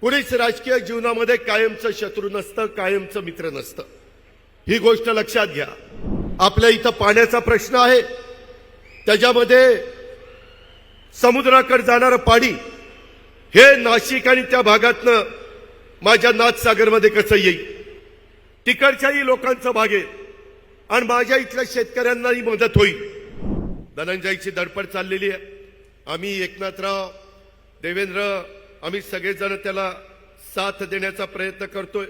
कुणीच राजकीय जीवनामध्ये कायमचं शत्रू नसतं कायमचं मित्र नसतं. ही गोष्ट लक्षात घ्या. आपल्या इथं पाण्याचा प्रश्न आहे. त्याच्यामध्ये समुद्राकडे जाणारं पाणी हे नाशिक आणि त्या भागातनं माझ्या नाथसागरमध्ये कसं येईल? तिकडच्याही लोकांचं भाग आहे आणि माझ्या इथल्या शेतकऱ्यांनाही मदत होईल. धनंजयची धडपड चाललेली आहे. आम्ही एकनाथराव देवेंद्र आम्ही सगळेजण त्याला साथ देण्याचा प्रयत्न करतोय.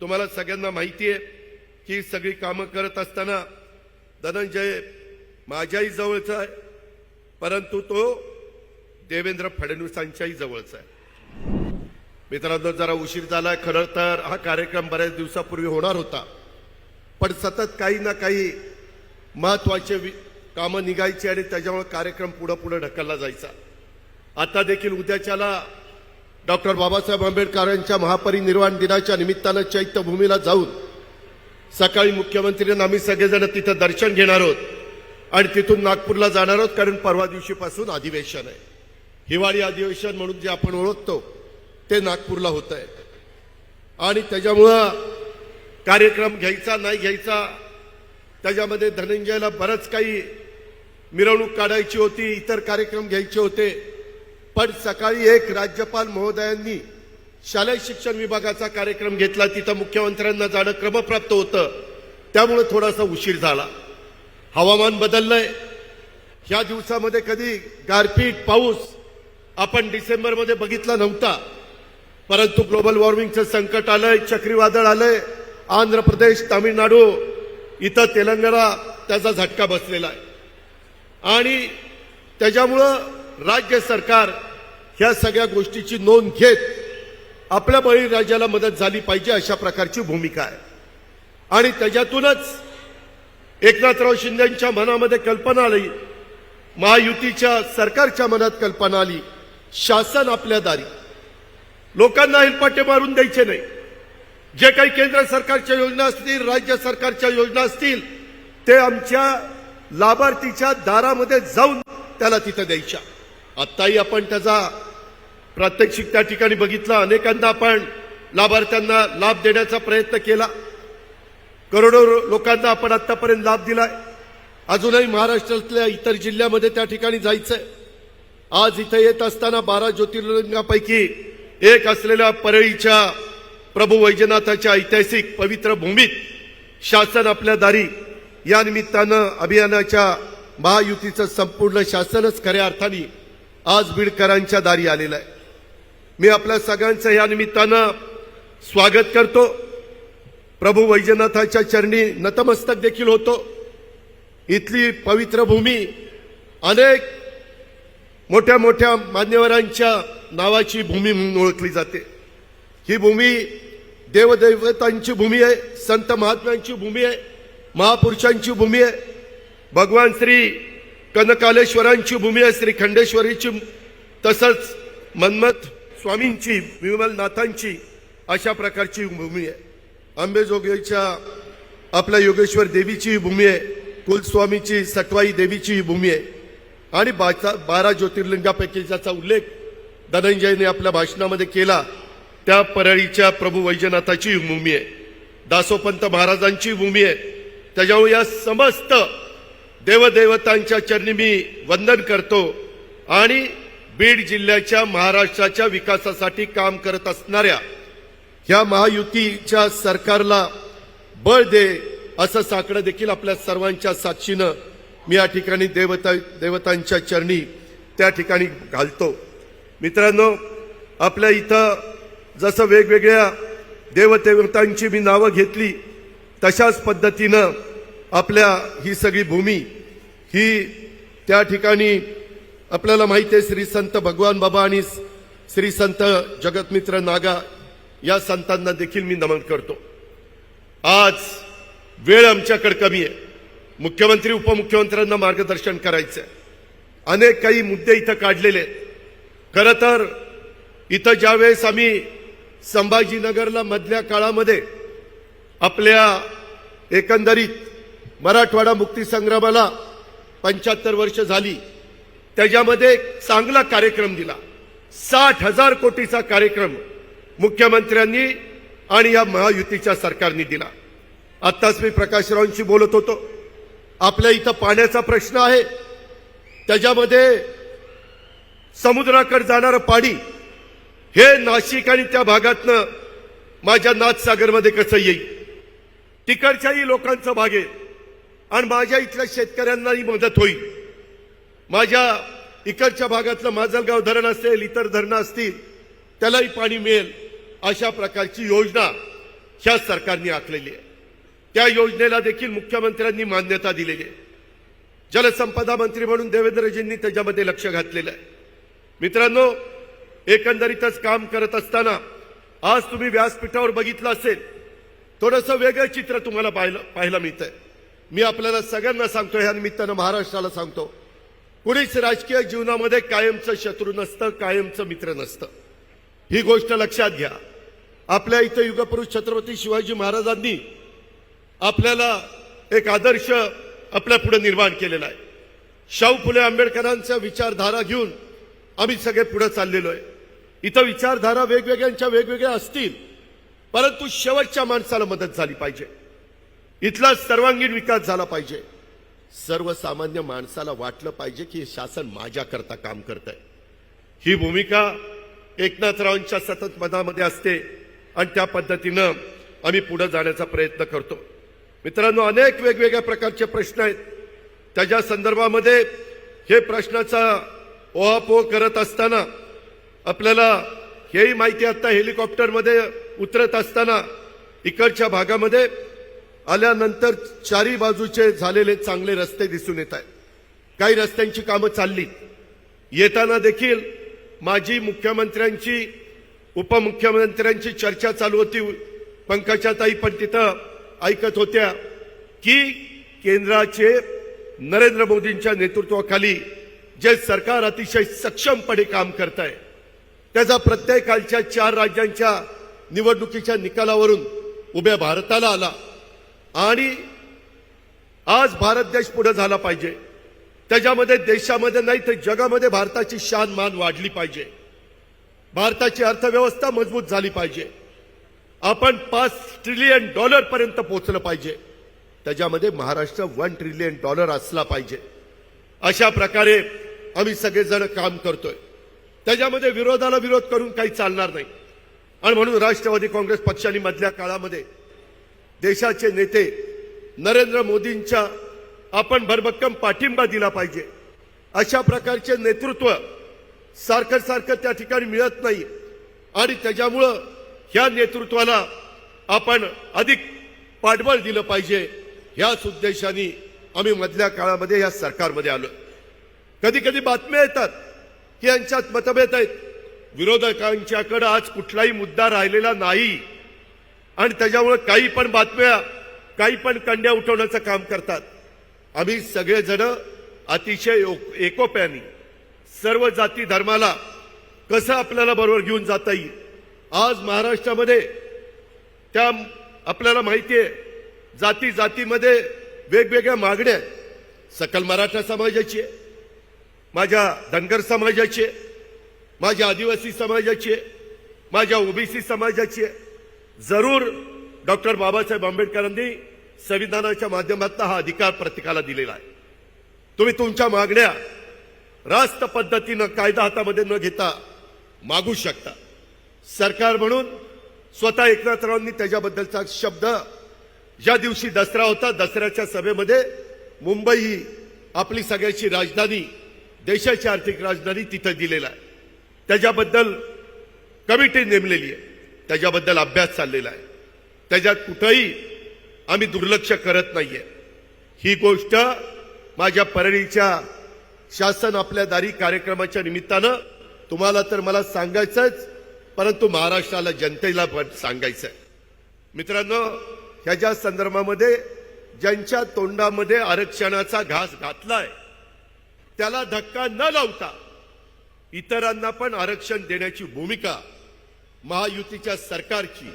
तुम्हाला सगळ्यांना माहिती आहे की सगळी कामं करत असताना धनंजय माझ्याही जवळचा आहे परंतु तो देवेंद्र फडणवीसांच्याही जवळचा आहे. मित्रांनो जरा उशीर झाला खरं तर. हा कार्यक्रम बऱ्याच दिवसापूर्वी होणार होता. पण सतत काही ना काही महत्त्वाचे वि- कामं निघायची आणि त्याच्यामुळे कार्यक्रम पुढं पुढं ढकलला जायचा. आता देखील उद्याच्याला डॉक्टर बाबासाहेब आंबेडकरांच्या महापरिनिर्वाण दिनाच्या निमित्तानं चैत्यभूमीला जाऊन सकाळी मुख्यमंत्र्यांना आम्ही सगळेजण तिथं दर्शन घेणार आहोत. आणि तिथून नागपूरला जाणार आहोत कारण परवा दिवशीपासून अधिवेशन आहे. हिवाळी अधिवेशन म्हणून जे आपण ओळखतो ते नागपूरला होत आहे. आणि त्याच्यामुळं कार्यक्रम घ्यायचा नाही घ्यायचा त्याच्यामध्ये धनंजयला बरंच काही मिरवणूक काढायची होती इतर कार्यक्रम घ्यायचे होते. पण सकाळी एक राज्यपाल महोदयांनी शालेय शिक्षण विभागाचा कार्यक्रम घेतला. तिथं मुख्यमंत्र्यांना जाणं क्रमप्राप्त होतं. त्यामुळं थोडासा उशीर झाला. हवामान बदललंय. ह्या दिवसामध्ये कधी गारपीट पाऊस आपण डिसेंबरमध्ये बघितला नव्हता. परंतु ग्लोबल वॉर्मिंगचं संकट आलंय चक्रीवादळ आलंय. आंध्र प्रदेश तामिळनाडू इथं तेलंगणा त्याचा झटका बसलेला आहे. आणि त्याच्यामुळं राज्य सरकार ह्या सगळ्या गोष्टीची नोंद घेत आपल्या बळीराजाला मदत झाली पाहिजे अशा प्रकारची भूमिका आहे. आणि त्याच्यातूनच एकनाथराव शिंदेच्या मनामध्ये कल्पना आली महायुतीच्या सरकारच्या मनात कल्पना आली शासन आपल्या दारी. लोकांना हिलपाटे मारून द्यायचे नाही. जे काही केंद्र सरकारच्या योजना असतील राज्य सरकारच्या योजना असतील ते आमच्या लाभार्थीच्या दारामध्ये जाऊन त्याला तिथं द्यायच्या. आत्ताही आपण त्याचा प्रात्यक्षिक त्या ठिकाणी बघितला. अनेकांना आपण लाभार्थ्यांना लाभ देण्याचा प्रयत्न केला. करोडो लोकांना आपण आत्तापर्यंत लाभ दिलाय. अजूनही महाराष्ट्रातल्या इतर जिल्ह्यामध्ये त्या ठिकाणी जायचंय. आज इथं येत असताना बारा ज्योतिर्लिंगापैकी एक असलेल्या परळीच्या प्रभू वैजनाथाच्या ऐतिहासिक पवित्र भूमीत शासन आपल्या दारी या निमित्तानं अभियानाच्या महायुतीचं संपूर्ण शासनच खऱ्या अर्थाने आज बीडकरांच्या दारी आलेला आहे. मी आपल्या सगळ्यांचं या निमित्तानं स्वागत करतो. प्रभू वैजनाथाच्या चरणी नतमस्तक देखील होतो. इथली पवित्र भूमी अनेक मोठ्या मोठ्या मान्यवरांच्या नावाची भूमी म्हणून ओळखली जाते. ही भूमी देवदैवतांची भूमी आहे संत महात्म्यांची भूमी आहे महापुरुषांची भूमी आहे. भगवान श्री कनकालेश्वरांची भूमी आहे श्री खंडेश्वरीची तसंच मन्मथ स्वामींची विमलनाथांची अशा प्रकारची भूमी आहे. आंबेजोगाईच्या आपल्या योगेश्वर देवीची भूमी आहे कुलस्वामीची सटवाई देवीची ही भूमी आहे. आणि बाचा बारा ज्योतिर्लिंगापैकी ज्याचा उल्लेख धनंजयने आपल्या भाषणामध्ये केला त्या परळीच्या प्रभू वैजनाथाची भूमी आहे. दासोपंत महाराजांची भूमी आहे. त्याच्यामुळे या समस्त देवदेवतांच्या चरणी मी वंदन करतो आणि बीड जिल्ह्याच्या महाराष्ट्राच्या विकासासाठी काम करत असणाऱ्या ह्या महायुतीच्या सरकारला बळ दे असं साकडं देखील आपल्या सर्वांच्या साक्षीनं मी या ठिकाणी देवता देवतांच्या चरणी त्या ठिकाणी घालतो. मित्रांनो आपल्या इथं जसं वेगवेगळ्या देवदेवतांची मी नावं घेतली तशाच पद्धतीनं आपल्या ही सगळी भूमी ही त्या ठिकाणी आपल्याला माहिती आहे श्री संत भगवान बाबा आणि श्री संत जगतमित्र नागा या संतांना देखील मी नमन करतो. आज वेळ आमच्याकडे कमी आहे. मुख्यमंत्री उपमुख्यमंत्र्यांना मार्गदर्शन करायचं आहे. अनेक काही मुद्दे इथं काढलेले आहेत. खरं तर इथं ज्यावेळेस आम्ही संभाजीनगरला मधल्या काळामध्ये आपल्या एकंदरीत मराठवाडा मुक्तीसंग्रामाला पंच्याहत्तर वर्ष झाली. त्याच्यामध्ये एक चांगला कार्यक्रम दिला. साठ हजार कोटीचा कार्यक्रम मुख्यमंत्र्यांनी आणि या महायुतीच्या सरकारने दिला. आत्ताच मी प्रकाशरावांशी बोलत होतो. आपल्या इथं पाण्याचा प्रश्न आहे. त्याच्यामध्ये समुद्राकडे जाणारं पाणी हे नाशिक आणि त्या भागातनं माझ्या नाथसागरमध्ये कसं येईल? तिकडच्याही लोकांचं भागेल आणि माझ्या इथल्या शेतकऱ्यांनाही मदत होईल. माझ्या इकडच्या भागातलं माजलगाव धरण असेल इतर धरणं असतील त्यालाही पाणी मिळेल अशा प्रकारची योजना ह्या सरकारने आखलेली आहे. त्या योजनेला देखील मुख्यमंत्र्यांनी मान्यता दिलेली आहे. जलसंपदा मंत्री म्हणून देवेंद्रजींनी त्याच्यामध्ये लक्ष घातलेलं आहे. मित्रांनो एकंदरीतच काम करत असताना आज तुम्ही व्यासपीठावर बघितलं असेल थोडंसं वेगळं चित्र तुम्हाला पाहिलं पाहायला मिळतंय. मी आपल्याला सगळ्यांना सांगतो ह्या निमित्तानं महाराष्ट्राला सांगतो. कुणीच राजकीय जीवनामध्ये कायमचं शत्रू नसतं कायमचं मित्र नसतं. ही गोष्ट लक्षात घ्या. आपल्या इथं युगपुरुष छत्रपती शिवाजी महाराजांनी आपल्याला एक आदर्श आपल्या पुढे निर्माण केलेला आहे. शाहू फुले आंबेडकरांच्या विचारधारा घेऊन आम्ही सगळे पुढे चाललेलो आहे. इथं विचारधारा वेगवेगळ्यांच्या वेगवेगळ्या असतील परंतु शेवटच्या माणसाला मदत झाली पाहिजे. इथला सर्वांगीण विकास झाला पाहिजे. सर्वसामान्य माणसाला वाटलं पाहिजे की हे शासन माझ्याकरता काम करत आहे ही भूमिका एकनाथरावांच्या सतत मनामध्ये असते आणि त्या पद्धतीनं आम्ही पुढे जाण्याचा प्रयत्न करतो. मित्रांनो अनेक वेगवेगळ्या प्रकारचे प्रश्न आहेत. त्याच्या संदर्भामध्ये हे प्रश्नाचा ओहापोह करत असताना आपल्याला हेही माहिती आता हेलिकॉप्टरमध्ये उतरत असताना इकडच्या भागामध्ये आल्यानंतर चारी बाजूचे झालेले चांगले रस्ते दिसून येत आहेत. काही रस्त्यांची कामं चालली. येताना देखील माजी मुख्यमंत्र्यांची उपमुख्यमंत्र्यांची चर्चा चालू होती. पंकजाताई पण तिथं ऐकत होत्या की केंद्राचे नरेंद्र मोदींच्या नेतृत्वाखाली जे सरकार अतिशय सक्षमपणे काम करत आहे त्याचा प्रत्येकाच्या चार राज्यांच्या निवडणुकीच्या निकालावरून उभ्या भारताला आला. आणि आज भारत देश पुढे झाला पाहिजे. त्याच्यामध्ये देशामध्ये नाही तर जगामध्ये भारताची शान मान वाढली पाहिजे. भारताची अर्थव्यवस्था मजबूत झाली पाहिजे. आपण पाच ट्रिलियन डॉलर पर्यंत पोहोचलं पाहिजे. त्याच्यामध्ये महाराष्ट्र वन ट्रिलियन डॉलर असला पाहिजे. अशा प्रकारे आम्ही सगळेजण काम करतोय. त्याच्यामध्ये विरोधाला विरोध करून काही चालणार नाही. आणि म्हणून राष्ट्रवादी काँग्रेस पक्षाने मधल्या काळामध्ये देशाचे नेते नरेंद्र मोदींच्या आपण भरभक्कम पाठिंबा दिला पाहिजे. अशा प्रकारचे नेतृत्व सारखं सारखं त्या ठिकाणी मिळत नाही. आणि त्याच्यामुळं ह्या नेतृत्वाला आपण अधिक पाठबळ दिलं पाहिजे. ह्याच उद्देशाने आम्ही मधल्या काळामध्ये या सरकारमध्ये आलो कधी कधी बातम्या येतात की यांच्यात मतभेद आहेत. विरोधकांच्याकडे आज कुठलाही मुद्दा राहिलेला नाही. आणि त्याच्यामुळे काही पण बातम्या काही पण कंड्या उठवण्याचं काम करतात. आम्ही सगळेजण अतिशय एकोप्याने सर्व जाती धर्माला कसं आपल्याला बरोबर घेऊन जाता येईल? आज महाराष्ट्रामध्ये त्या आपल्याला माहिती आहे जाती जातीमध्ये वेगवेगळ्या मागण्या सकल मराठा समाजाची आहे माझ्या धनगर समाजाची आहे माझ्या आदिवासी समाजाची आहे माझ्या ओबीसी समाजाची आहे. जरूर डॉक्टर बाबासाहेब आंबेडकरांनी संविधानाच्या माध्यमातून हा अधिकार प्रत्येकाला दिलेला आहे. तुम्ही तुमच्या मागण्या रास्त पद्धतीनं कायदा हातामध्ये न घेता मागू शकता. सरकार म्हणून स्वतः एकनाथरावांनी त्याच्याबद्दलचा शब्द ज्या दिवशी दसरा होता दसऱ्याच्या सभेमध्ये मुंबई ही आपली सगळ्याची राजधानी देशाची आर्थिक राजधानी तिथं दिलेला आहे. त्याच्याबद्दल कमिटी नेमलेली आहे. त्याच्याबद्दल अभ्यास चाललेला आहे. त्याच्यात कुठंही आम्ही दुर्लक्ष करत नाहीये. ही गोष्ट माझ्या परळीच्या शासन आपल्या दारी कार्यक्रमाच्या निमित्तानं तुम्हाला तर मला सांगायचंच परंतु महाराष्ट्राला जनतेला पण सांगायचं आहे मित्रांनो ह्याच्या संदर्भामध्ये ज्यांच्या तोंडामध्ये आरक्षणाचा घास घातलाय त्याला धक्का न लावता इतरांना पण आरक्षण देण्याची भूमिका महायुतीच्या सरकारची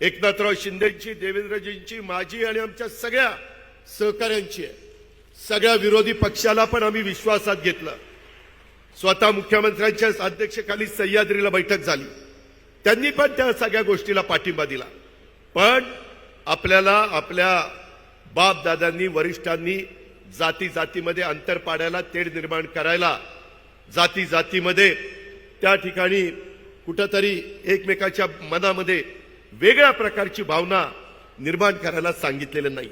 एकनाथराव शिंदेची देवेंद्रजींची माझी आणि आमच्या सगळ्या सहकाऱ्यांची आहे. सगळ्या विरोधी पक्षाला पण आम्ही विश्वासात घेतलं. स्वतः मुख्यमंत्र्यांच्या अध्यक्षखाली सह्याद्रीला बैठक झाली. त्यांनी पण त्या सगळ्या गोष्टीला पाठिंबा दिला. पण आपल्याला आपल्या बापदादांनी वरिष्ठांनी जाती जातीमध्ये अंतर पाडायला तेढ निर्माण करायला जाती जातीमध्ये त्या ठिकाणी कुठंतरी एकमेकाच्या मनामध्ये वेगळ्या प्रकारची भावना निर्माण करायला सांगितलेलं नाही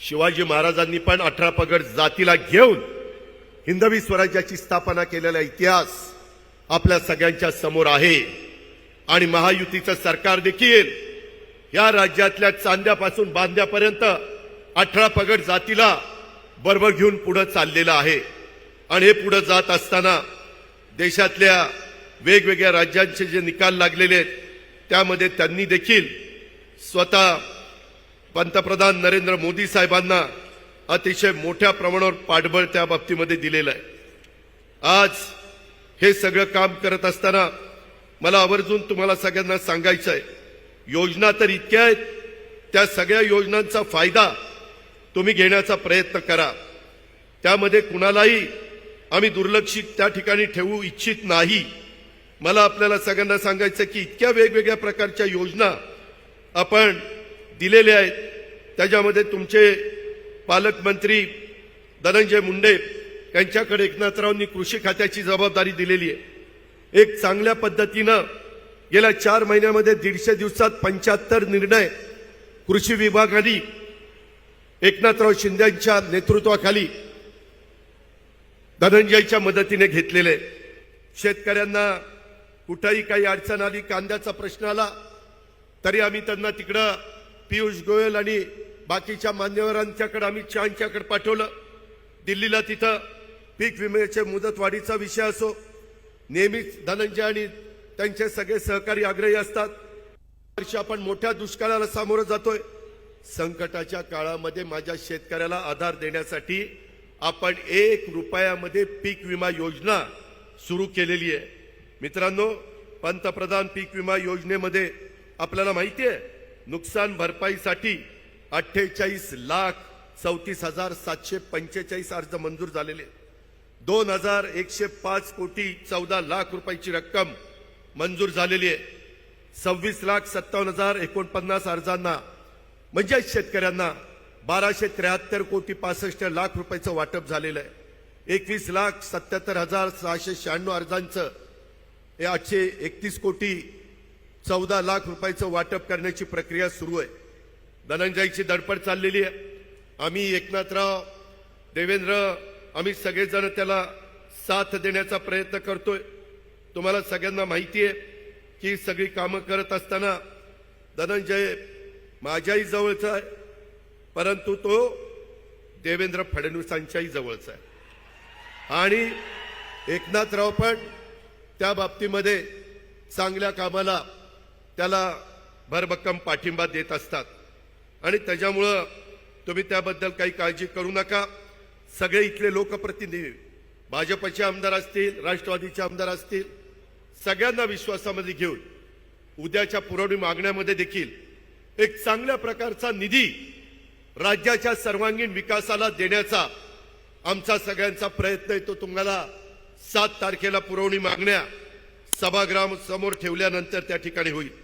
शिवाजी महाराजांनी पण अठरा पगड जातीला घेऊन हिंदवी स्वराज्याची स्थापना केलेला इतिहास आपल्या सगळ्यांच्या समोर आहे. आणि महायुतीचं सरकार देखील या राज्यातल्या चांद्यापासून बांध्यापर्यंत अठरा पगड जातीला बरोबर घेऊन पुढे चाललेलं आहे. आणि हे पुढे जात असताना देशातल्या वेगवेगळ्या राज्यांचे जे निकाल लागलेले आहेत त्यामध्ये त्यांनी देखील स्वतः पंतप्रधान नरेंद्र मोदी साहेबांना अतिशय मोठ्या प्रमाणावर पाठबळ त्या बाबतीमध्ये दिलेलं आहे. आज हे सगळं काम करत असताना मला आवर्जून तुम्हाला सगळ्यांना सांगायचं आहे योजना तर इतक्या आहेत त्या सगळ्या योजनांचा फायदा तुम्ही घेण्याचा प्रयत्न करा. त्यामध्ये कुणालाही आम्ही दुर्लक्षित त्या ठिकाणी ठेवू इच्छित नाही. मला आपल्याला सगळ्यांना सांगायचं की इतक्या वेगवेगळ्या प्रकारच्या योजना आपण दिलेल्या आहेत. त्याच्यामध्ये तुमचे पालकमंत्री धनंजय मुंडे यांच्याकडे एकनाथरावांनी कृषी खात्याची जबाबदारी दिलेली आहे. एक चांगल्या पद्धतीनं गेल्या चार महिन्यामध्ये दीडशे दिवसात पंच्याहत्तर निर्णय कृषी विभागाने एकनाथराव शिंदेच्या नेतृत्वाखाली धनंजयच्या मदतीने घेतलेले शेतकऱ्यांना कुठंही काही अडचण आली कांद्याचा प्रश्न आला तरी आम्ही त्यांना तिकडं पियुष गोयल आणि बाकीच्या मान्यवरांच्याकडे आम्ही चांच्याकडे पाठवलं. दिल्लीला तिथं पीक विम्याचे मुदतवाढीचा विषय असो नेहमीच धनंजय आणि त्यांचे सगळे सहकारी आग्रही असतात. वर्षी आपण मोठ्या दुष्काळाला सामोरं जातोय. संकटाच्या काळामध्ये माझ्या शेतकऱ्याला आधार देण्यासाठी आपण एक रुपयामध्ये पीक विमा योजना सुरू केलेली आहे. मित्रांनो पंतप्रधान पीक विमा योजनेमध्ये आपल्याला माहिती आहे नुकसान भरपाईसाठी अठ्ठेचाळीस लाख चौतीस हजार सातशे पंचेचाळीस अर्ज मंजूर झालेले. दोन हजार एकशे पाच कोटी चौदा लाख रुपयाची रक्कम मंजूर झालेली आहे. सव्वीस लाख सत्तावन्न हजार एकोणपन्नास अर्जांना म्हणजे शेतकऱ्यांना बाराशे त्र्याहत्तर कोटी पासष्ट लाख रुपयाचं वाटप झालेलं आहे. एकवीस लाख सत्याहत्तर हजार सहाशे शहाण्णव अर्जांचं हे आठशे एकतीस कोटी चौदा लाख रुपयाचं वाटप करण्याची प्रक्रिया सुरू आहे. धनंजयची धडपड चाललेली आहे. आम्ही एकनाथराव देवेंद्र आम्ही सगळेजण त्याला साथ देण्याचा प्रयत्न करतोय. तुम्हाला सगळ्यांना माहिती आहे की सगळी कामं करत असताना धनंजय माझ्याही जवळचा आहे परंतु तो देवेंद्र फडणवीसांच्याही जवळचा आहे. आणि एकनाथराव पण त्या बाबतीमध्ये चांगल्या कामाला त्याला भरभक्कम पाठिंबा देत असतात. आणि त्याच्यामुळं तुम्ही त्याबद्दल काही काळजी करू नका. सगळे इथले लोकप्रतिनिधी भाजपचे आमदार असतील राष्ट्रवादीचे आमदार असतील सगळ्यांना विश्वासामध्ये घेऊन उद्याच्या पुरवणी मागण्यामध्ये देखील एक चांगल्या प्रकारचा निधी राज्याच्या सर्वांगीण विकासाला देण्याचा आमचा सगळ्यांचा प्रयत्न आहे तो तुम्हाला सात तारखेला पुरवणी मागण्या सभागृह समोर ठेवल्यानंतर त्या ठिकाणी होईल.